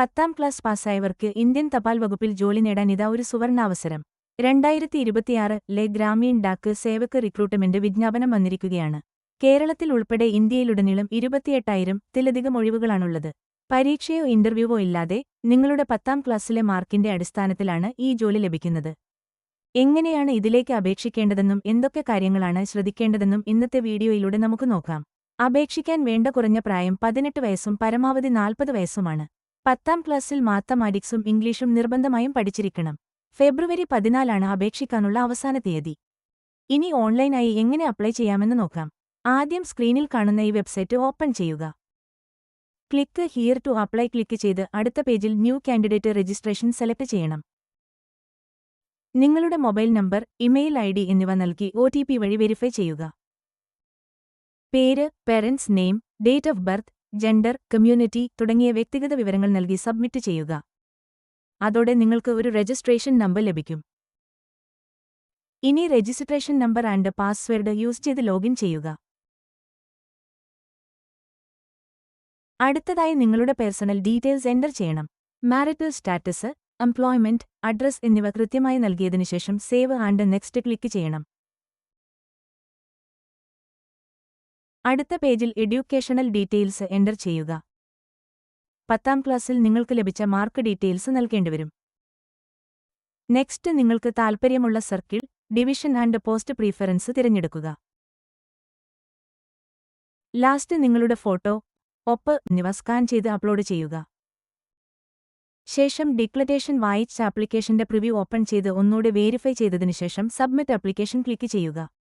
പത്താം class പാസ്സായവർക്ക് Indian തപാൽ വകുപ്പിൽ ജോലി നേടാൻ ഇതാ ഒരു സുവർണാവസരം. രണ്ടായിരത്തി ഇരുപത്തിയാറ് ലെ ഗ്രാമീൺ ഡാക്ക് സേവക് റിക്രൂട്ട്മെന്റ് വിജ്ഞാപനം വന്നിരിക്കുകയാണ്. കേരളത്തിൽ ഉൾപ്പെടെ ഇന്ത്യയിലുടനീളം ഇരുപത്തിയെട്ടായിരം തിലധികം ഒഴിവുകളാണുള്ളത്. പരീക്ഷയോ ഇന്റർവ്യൂവോ ഇല്ലാതെ നിങ്ങളുടെ പത്താം ക്ലാസ്സിലെ മാർക്കിന്റെ അടിസ്ഥാനത്തിലാണ് ഈ ജോലി ലഭിക്കുന്നത്. എങ്ങനെയാണ് ഇതിലേക്ക് അപേക്ഷിക്കേണ്ടതെന്നും എന്തൊക്കെ കാര്യങ്ങളാണ് ശ്രദ്ധിക്കേണ്ടതെന്നും ഇന്നത്തെ വീഡിയോയിലൂടെ നമുക്ക് നോക്കാം. അപേക്ഷിക്കാൻ വേണ്ട കുറഞ്ഞ പ്രായം പതിനെട്ട് വയസ്സും പരമാവധി നാൽപ്പത് വയസ്സുമാണ്. പത്താം ക്ലാസ്സിൽ മാത്തമാറ്റിക്സും ഇംഗ്ലീഷും നിർബന്ധമായും പഠിച്ചിരിക്കണം. ഫെബ്രുവരി പതിനാലാണ് അപേക്ഷിക്കാനുള്ള അവസാന തീയതി. ഇനി ഓൺലൈനായി എങ്ങനെ അപ്ലൈ ചെയ്യാമെന്ന് നോക്കാം. ആദ്യം സ്ക്രീനിൽ കാണുന്ന ഈ വെബ്സൈറ്റ് ഓപ്പൺ ചെയ്യുക. Click here to apply click ചെയ്ത് അടുത്ത പേജിൽ ന്യൂ കാൻഡിഡേറ്റ് രജിസ്ട്രേഷൻ സെലക്ട് ചെയ്യണം. നിങ്ങളുടെ mobile number email I D എന്നിവ നൽകി ഒ ടി പി വഴി വെരിഫൈ ചെയ്യുക. പേര് parents name date of birth gender community തുടങ്ങിയ വ്യക്തിഗത വിവരങ്ങൾ നൽകി സബ്മിറ്റ് ചെയ്യുക. അതോടെ നിങ്ങൾക്ക് ഒരു രജിസ്ട്രേഷൻ നമ്പർ ലഭിക്കും. ഇനി registration number and password use ചെയ്ത് ലോഗിൻ ചെയ്യുക. അടുത്തതായി നിങ്ങളുടെ പേഴ്സണൽ ഡീറ്റെയിൽസ് എന്റർ ചെയ്യണം. മാരിറ്റൽ സ്റ്റാറ്റസ് എംപ്ലോയ്മെന്റ് അഡ്രസ് എന്നിവ കൃത്യമായി നൽകിയതിനു ശേഷം സേവ് ആൻഡ് നെക്സ്റ്റ് ക്ലിക്ക് ചെയ്യണം. അടുത്ത പേജിൽ എഡ്യൂക്കേഷണൽ ഡീറ്റെയിൽസ് എന്റർ ചെയ്യുക. പത്താം ക്ലാസ്സിൽ നിങ്ങൾക്ക് ലഭിച്ച മാർക്ക് ഡീറ്റെയിൽസ് നൽകേണ്ടിവരും നെക്സ്റ്റ് നിങ്ങൾക്ക് താൽപ്പര്യമുള്ള circle division and post preference തിരഞ്ഞെടുക്കുക. ലാസ്റ്റ് നിങ്ങളുടെ ഫോട്ടോ ഒപ്പ് എന്നിവ സ്കാൻ ചെയ്ത് അപ്ലോഡ് ചെയ്യുക. ശേഷം ഡിക്ലറേഷൻ വായിച്ച ആപ്ലിക്കേഷന്റെ പ്രിവ്യൂ ഓപ്പൺ ചെയ്ത് ഒന്നുകൂടെ വേരിഫൈ ചെയ്തതിനു ശേഷം സബ്മിറ്റ് ആപ്ലിക്കേഷൻ ക്ലിക്ക് ചെയ്യുക.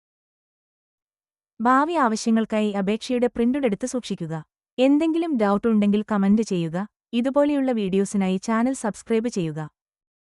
ഭാവി ആവശ്യങ്ങൾക്കായി അപേക്ഷയുടെ എടുത്ത് സൂക്ഷിക്കുക. എന്തെങ്കിലും ഡൗട്ട് ഉണ്ടെങ്കിൽ കമന്റ് ചെയ്യുക. ഇതുപോലെയുള്ള വീഡിയോസിനായി ചാനൽ സബ്സ്ക്രൈബ് ചെയ്യുക.